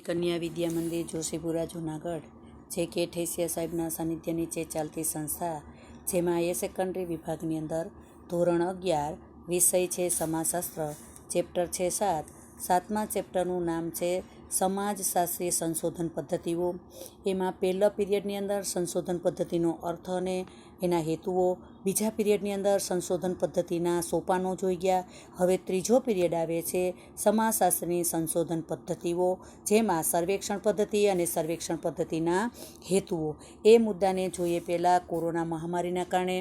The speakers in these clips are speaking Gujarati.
કન્યા વિદ્યા મંદિર, જોશીપુરા, જુનાગઢ, જે કે ઠેસિયા સાહેબના સાનિધ્ય નીચે ચાલતી સંસ્થા, જેમાં એ સેકન્ડરી વિભાગની અંદર ધોરણ અગિયાર, વિષય છે સમાજશાસ્ત્ર ચેપ્ટર છે સાત, સાતમા ચેપ્ટરનું નામ છે સમાજશાસ્ત્રીય સંશોધન પદ્ધતિઓ. એમાં પહેલા પીરિયડની અંદર સંશોધન પદ્ધતિનો અર્થ અને એના હેતુઓ. બીજા પીરિયડની અંદર સંશોધન પદ્ધતિના સોપાનો જોઈ ગયા. હવે ત્રીજો પીરિયડ આવે છે સમાજશાસ્ત્રની સંશોધન પદ્ધતિઓ, જેમાં સર્વેક્ષણ પદ્ધતિ અને સર્વેક્ષણ પદ્ધતિના હેતુઓ. એ મુદ્દાને જોઈએ પહેલાં કોરોના મહામારીના કારણે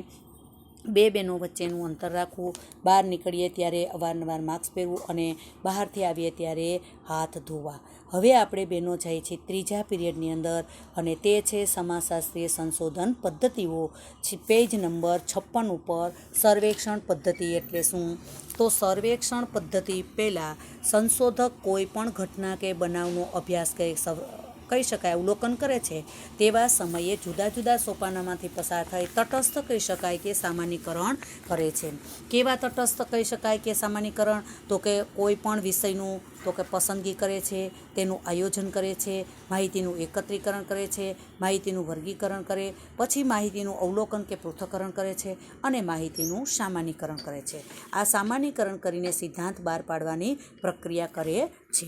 બે બહેનો વચ્ચેનું અંતર રાખવું, બહાર નીકળીએ ત્યારે અવારનવાર માસ્ક પહેરવું અને બહારથી આવીએ ત્યારે હાથ ધોવા. હવે આપણે બહેનો જાય છે ત્રીજા પીરિયડની અંદર અને તે છે સમાજશાસ્ત્રીય સંશોધન પદ્ધતિઓ. પેજ નંબર છપ્પન ઉપર સર્વેક્ષણ પદ્ધતિ એટલે શું? તો સર્વેક્ષણ પદ્ધતિ પહેલાં સંશોધક કોઈ પણ ઘટના કે બનાવનો અભ્યાસ કે કહી શકાય, અવલોકન કરે છે. તેવા સમયે જુદા જુદા સોપાનામાંથી પસાર થઈ તટસ્થ કહી શકાય કે સામાન્યકરણ કરે છે. કેવા તટસ્થ કહી શકાય કે સામાન્યકરણ તો કે કોઈ પણ વિષયનું, તો કે પસંદગી કરે છે, તેનું આયોજન કરે છે, માહિતીનું એકત્રીકરણ કરે છે, માહિતીનું વર્ગીકરણ કરે, પછી માહિતીનું અવલોકન કે પૃથ્થકરણ કરે છે અને માહિતીનું સામાન્યકરણ કરે છે. આ સામાન્યકરણ કરીને સિદ્ધાંત બહાર પાડવાની પ્રક્રિયા કરે છે.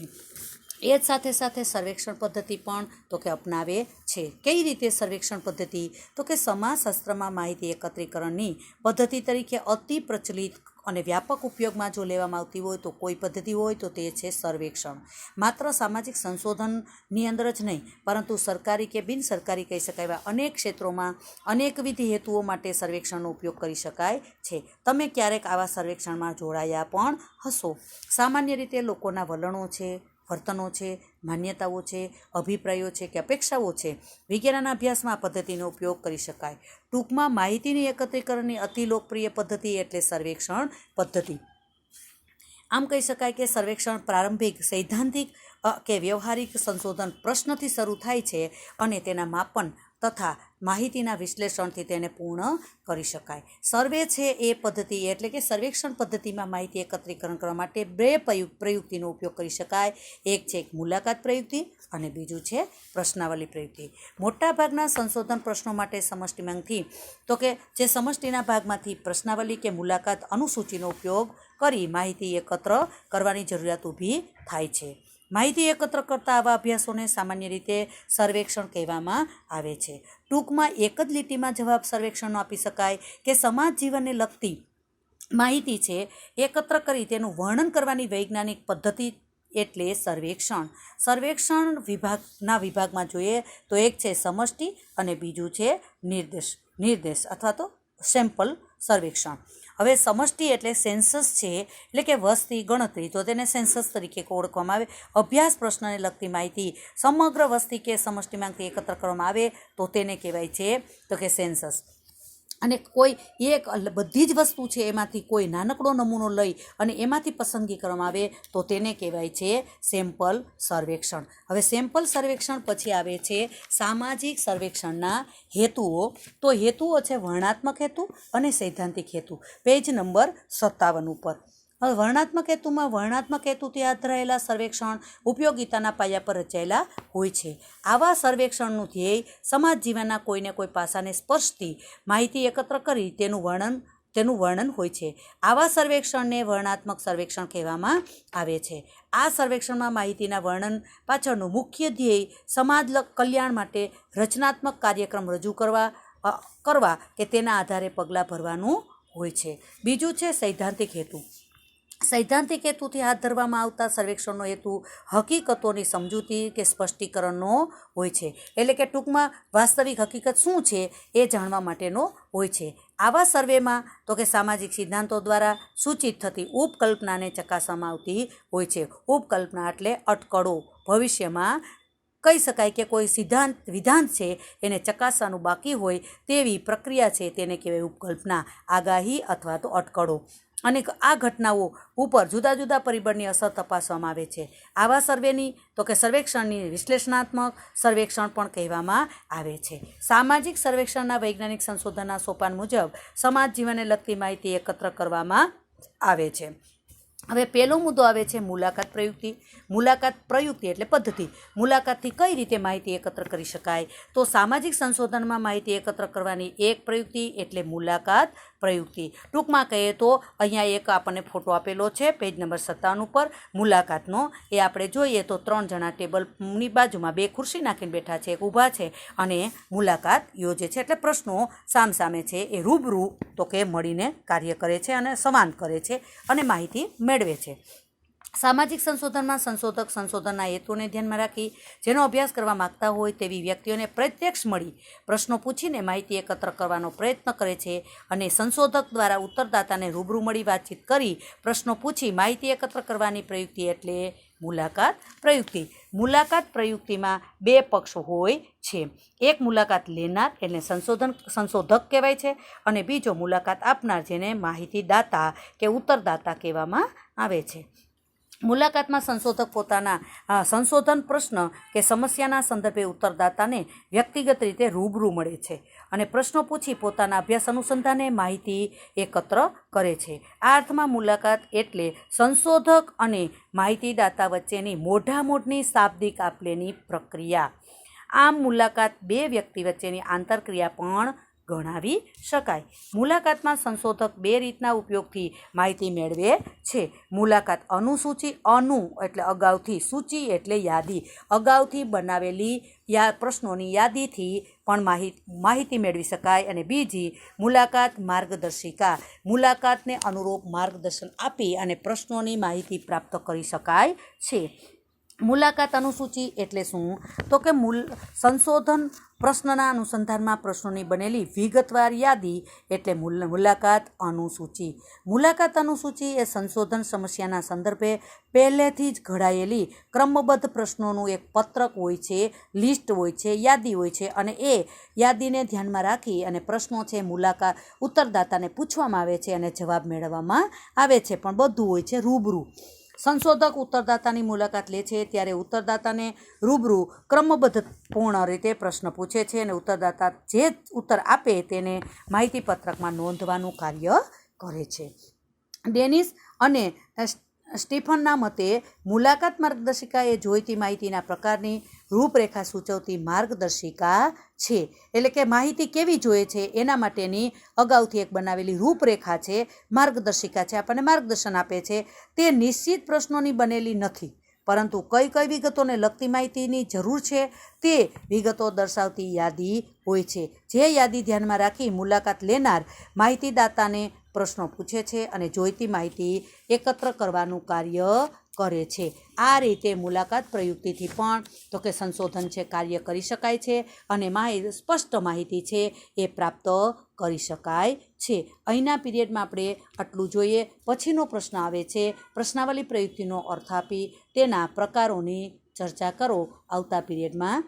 એ જ સાથે સાથે સર્વેક્ષણ પદ્ધતિ પણ તો કે અપનાવે છે. કઈ રીતે સર્વેક્ષણ પદ્ધતિ? તો કે સમાજશાસ્ત્રમાં માહિતી એકત્રીકરણની પદ્ધતિ તરીકે અતિ પ્રચલિત અને વ્યાપક ઉપયોગમાં જો લેવામાં આવતી હોય તો કોઈ પદ્ધતિ હોય તો તે છે સર્વેક્ષણ. માત્ર સામાજિક સંશોધનની અંદર જ નહીં, પરંતુ સરકારી કે બિન સરકારી કહી શકાય એવા અનેક ક્ષેત્રોમાં અનેકવિધ હેતુઓ માટે સર્વેક્ષણનો ઉપયોગ કરી શકાય છે. તમે ક્યારેક આવા સર્વેક્ષણમાં જોડાયા પણ હશો? સામાન્ય રીતે લોકોના વલણો છે. વર્તનો છે, માન્યતાઓ છે, અભિપ્રાયો છે કે અપેક્ષાઓ છે, વિજ્ઞાનના અભ્યાસમાં આ પદ્ધતિનો ઉપયોગ કરી શકાય. ટૂંકમાં માહિતીની એકત્રીકરણની અતિ લોકપ્રિય પદ્ધતિ એટલે સર્વેક્ષણ પદ્ધતિ. આમ કહી શકાય કે સર્વેક્ષણ પ્રારંભિક, સૈદ્ધાંતિક કે વ્યવહારિક સંશોધન પ્રશ્નથી શરૂ થાય છે અને તેના માપન તથા માહિતીના વિશ્લેષણથી તેને પૂર્ણ કરી શકાય. સર્વે છે એ પદ્ધતિ એટલે કે સર્વેક્ષણ પદ્ધતિમાં માહિતી એકત્રીકરણ કરવા માટે બે પ્રયુ પ્રયુક્તિનો ઉપયોગ કરી શકાય. એક છે એક મુલાકાત પ્રયુક્તિ અને બીજું છે પ્રશ્નાવલી પ્રયુક્તિ. મોટાભાગના સંશોધન પ્રશ્નો માટે સમષ્ટિમાંથી તો કે જે સમષ્ટિના ભાગમાંથી પ્રશ્નાવલી કે મુલાકાત અનુસૂચિનો ઉપયોગ કરી માહિતી એકત્ર કરવાની જરૂરિયાત ઊભી થાય છે. માહિતી એકત્ર કરતા આવા અભ્યાસોને સામાન્ય રીતે સર્વેક્ષણ કહેવામાં આવે છે. ટૂંકમાં એક જ લીટીમાં જવાબ સર્વેક્ષણનો આપી શકાય કે સમાજ જીવનને લગતી માહિતી છે, એકત્ર કરી તેનું વર્ણન કરવાની વૈજ્ઞાનિક પદ્ધતિ એટલે સર્વેક્ષણ. સર્વેક્ષણ વિભાગના વિભાગમાં જોઈએ તો એક છે સમષ્ટિ અને બીજું છે નિર્દેશ નિર્દેશ અથવા તો સેમ્પલ સર્વેક્ષણ. હવે સમષ્ટિ એટલે સેન્સસ છે, એટલે કે વસ્તી ગણતરી. તો તેને સેન્સસ તરીકે ઓળખવામાં આવે. અભ્યાસ પ્રશ્નને લગતી માહિતી સમગ્ર વસ્તી કે સમષ્ટિમાંથી એકત્ર કરવામાં આવે, તો તેને કહેવાય છે, તો કે સેન્સસ. અને કોઈ એક બધી જ વસ્તુ છે એમાંથી કોઈ નાનકડો નમૂનો લઈ અને એમાંથી પસંદગી કરવામાં આવે તો તેને કહેવાય છે સેમ્પલ સર્વેક્ષણ. હવે સેમ્પલ સર્વેક્ષણ પછી આવે છે સામાજિક સર્વેક્ષણના હેતુઓ. તો હેતુઓ છે વર્ણાત્મક હેતુ અને સૈદ્ધાંતિક હેતુ. પેજ નંબર સત્તાવન ઉપર. હવે વર્ણાત્મક હેતુમાં વર્ણાત્મક હેતુથી હાથ ધરાયેલા સર્વેક્ષણ ઉપયોગિતાના પાયા પર રચાયેલા હોય છે. આવા સર્વેક્ષણનું ધ્યેય સમાજ જીવનના કોઈને કોઈ પાસાને સ્પર્શતી માહિતી એકત્ર કરી તેનું વર્ણન તેનું વર્ણન હોય છે. આવા સર્વેક્ષણને વર્ણાત્મક સર્વેક્ષણ કહેવામાં આવે છે. આ સર્વેક્ષણમાં માહિતીના વર્ણન પાછળનું મુખ્ય ધ્યેય સમાજ કલ્યાણ માટે રચનાત્મક કાર્યક્રમ રજૂ કરવા કરવા કે તેના આધારે પગલાં ભરવાનું હોય છે. બીજું છે સૈદ્ધાંતિક હેતુ. સૈદ્ધાંતિક હેતુથી હાથ ધરવામાં આવતા સર્વેક્ષણનો હેતુ હકીકતોની સમજૂતી કે સ્પષ્ટીકરણનો હોય છે. એટલે કે ટૂંકમાં વાસ્તવિક હકીકત શું છે એ જાણવા માટેનો હોય છે. આવા સર્વેમાં તો કે સામાજિક સિદ્ધાંતો દ્વારા સૂચિત થતી ઉપકલ્પનાને ચકાસવામાં આવતી હોય છે. ઉપકલ્પના એટલે અટકળો ભવિષ્યમાં કહી શકાય કે કોઈ સિદ્ધાંત વિધાંત છે, એને ચકાસવાનું બાકી હોય તેવી પ્રક્રિયા છે, તેને કહેવાય ઉપકલ્પના, આગાહી અથવા તો અટકળો. અને આ ઘટનાઓ ઉપર જુદા જુદા પરિબળની અસર તપાસવામાં આવે છે. આવા સર્વેની, તો કે સર્વેક્ષણની વિશ્લેષણાત્મક સર્વેક્ષણ પણ કહેવામાં આવે છે. સામાજિક સર્વેક્ષણના વૈજ્ઞાનિક સંશોધનના સોપાન મુજબ સમાજ જીવનને લગતી માહિતી એકત્ર કરવામાં આવે છે. હવે પહેલો મુદ્દો આવે છે મુલાકાત પ્રયુક્તિ. મુલાકાત પ્રયુક્તિ એટલે પદ્ધતિ. મુલાકાતથી કઈ રીતે માહિતી એકત્ર કરી શકાય? તો સામાજિક સંશોધનમાં માહિતી એકત્ર કરવાની એક પ્રયુક્તિ એટલે મુલાકાત પ્રયુક્તિ. ટૂંકમાં કહીએ તો અહીંયા એક આપણને ફોટો આપેલો છે, પેજ નંબર સત્તાવન ઉપર. મુલાકાતનો એ આપણે જોઈએ તો ત્રણ જણા ટેબલની બાજુમાં બે ખુરશી નાખીને બેઠા છે, એક ઊભા છે અને મુલાકાત યોજે છે. એટલે પ્રશ્નો સામસામે છે. એ રૂબરૂ તો કે મળીને કાર્ય કરે છે અને સંવાદ કરે છે અને માહિતી મેળવે છે. સામાજિક સંશોધનમાં સંશોધક સંશોધનના હેતુને ધ્યાનમાં રાખી જેનો અભ્યાસ કરવા માગતા હોય તેવી વ્યક્તિઓને પ્રત્યક્ષ મળી પ્રશ્નો પૂછીને માહિતી એકત્ર કરવાનો પ્રયત્ન કરે છે અને સંશોધક દ્વારા ઉત્તરદાતાને રૂબરૂ મળી વાતચીત કરી પ્રશ્નો પૂછી માહિતી એકત્ર કરવાની પ્રયુક્તિ એટલે મુલાકાત પ્રયુક્તિ. મુલાકાત પ્રયુક્તિમાં બે પક્ષ હોય છે. એક મુલાકાત લેનાર એટલે સંશોધન સંશોધક કહેવાય છે અને બીજો મુલાકાત આપનાર જેને માહિતીદાતા કે ઉત્તરદાતા કહેવામાં આવે છે. મુલાકાતમાં સંશોધક પોતાના સંશોધન પ્રશ્ન કે સમસ્યાના સંદર્ભે ઉત્તરદાતાને વ્યક્તિગત રીતે રૂબરૂ મળે છે અને પ્રશ્નો પૂછી પોતાના અભ્યાસ અનુસંધાને માહિતી એકત્ર કરે છે. આ અર્થમાં મુલાકાત એટલે સંશોધક અને માહિતીદાતા વચ્ચેની મોઢા મોઢની શાબ્દિક આપલેની પ્રક્રિયા. આમ મુલાકાત બે વ્યક્તિ વચ્ચેની આંતરક્રિયા પણ ગણાવી શકાય. મુલાકાતમાં સંશોધક બે રીતના ઉપયોગથી માહિતી મેળવે છે. મુલાકાત અનુસૂચિ, અનુ એટલે અગાઉથી સૂચિ એટલે યાદી. અગાઉથી બનાવેલી યા, પ્રશ્નોની યાદીથી પણ માહિતી માહિતી મેળવી શકાય. અને બીજી, મુલાકાત માર્ગદર્શિકા. મુલાકાતને અનુરૂપ માર્ગદર્શન આપી અને પ્રશ્નોની માહિતી પ્રાપ્ત કરી શકાય છે. મુલાકાત અનુસૂચિ એટલે શું? તો કે મૂલ સંશોધન પ્રશ્નના અનુસંધાનમાં પ્રશ્નોની બનેલી વિગતવાર યાદી એટલે મુલ- મુલાકાત અનુસૂચિ. મુલાકાત અનુસૂચિ એ સંશોધન સમસ્યાના સંદર્ભે પહેલેથી જ ઘડાયેલી ક્રમબદ્ધ પ્રશ્નોનું એક પત્રક હોય છે, લિસ્ટ હોય છે, યાદી હોય છે અને એ યાદીને ધ્યાનમાં રાખી અને પ્રશ્નો છે મુલાકાત ઉત્તરદાતાને પૂછવામાં આવે છે અને જવાબ મેળવવામાં આવે છે. પણ બધું હોય છે રૂબરૂ. સંશોધક ઉત્તરદાતાની મુલાકાત લે છે ત્યારે ઉત્તરદાતાને રૂબરૂ ક્રમબદ્ધ પૂર્ણ રીતે પ્રશ્ન પૂછે છે અને ઉત્તરદાતા જે ઉત્તર આપે તેને માહિતી પત્રકમાં નોંધવાનું કાર્ય કરે છે. ડેનિસ અને સ્ટીફનના મતે મુલાકાત માર્ગદર્શિકા એ જોઈતી માહિતીના પ્રકારની રૂપરેખા સૂચવતી માર્ગદર્શિકા છે. એટલે કે માહિતી કેવી જોઈએ છે એના માટેની અગાઉથી એક બનાવેલી રૂપરેખા છે, માર્ગદર્શિકા છે, આપણને માર્ગદર્શન આપે છે. તે નિશ્ચિત પ્રશ્નોની બનેલી નથી, પરંતુ કઈ કઈ વિગતોને લગતી માહિતીની જરૂર છે તે વિગતો દર્શાવતી યાદી હોય છે. જે યાદી ધ્યાનમાં રાખી મુલાકાત લેનાર માહિતીદાતાને પ્રશ્નો પૂછે છે અને જોઈતી માહિતી એકત્ર કરવાનું કાર્ય કરે છે. આ રીતે મુલાકાત પ્રયુક્તિથી પણ તો કે સંશોધન છે, કાર્ય કરી શકાય છે અને માહિતી સ્પષ્ટ માહિતી છે એ પ્રાપ્ત કરી શકાય છે. અહીંના પીરિયડમાં આપણે આટલું જોઈએ. પછીનો પ્રશ્ન આવે છે. પ્રશ્નાવલી પ્રયુક્તિનો અર્થ આપી તેના પ્રકારોની ચર્ચા કરો. આવતા પીરિયડમાં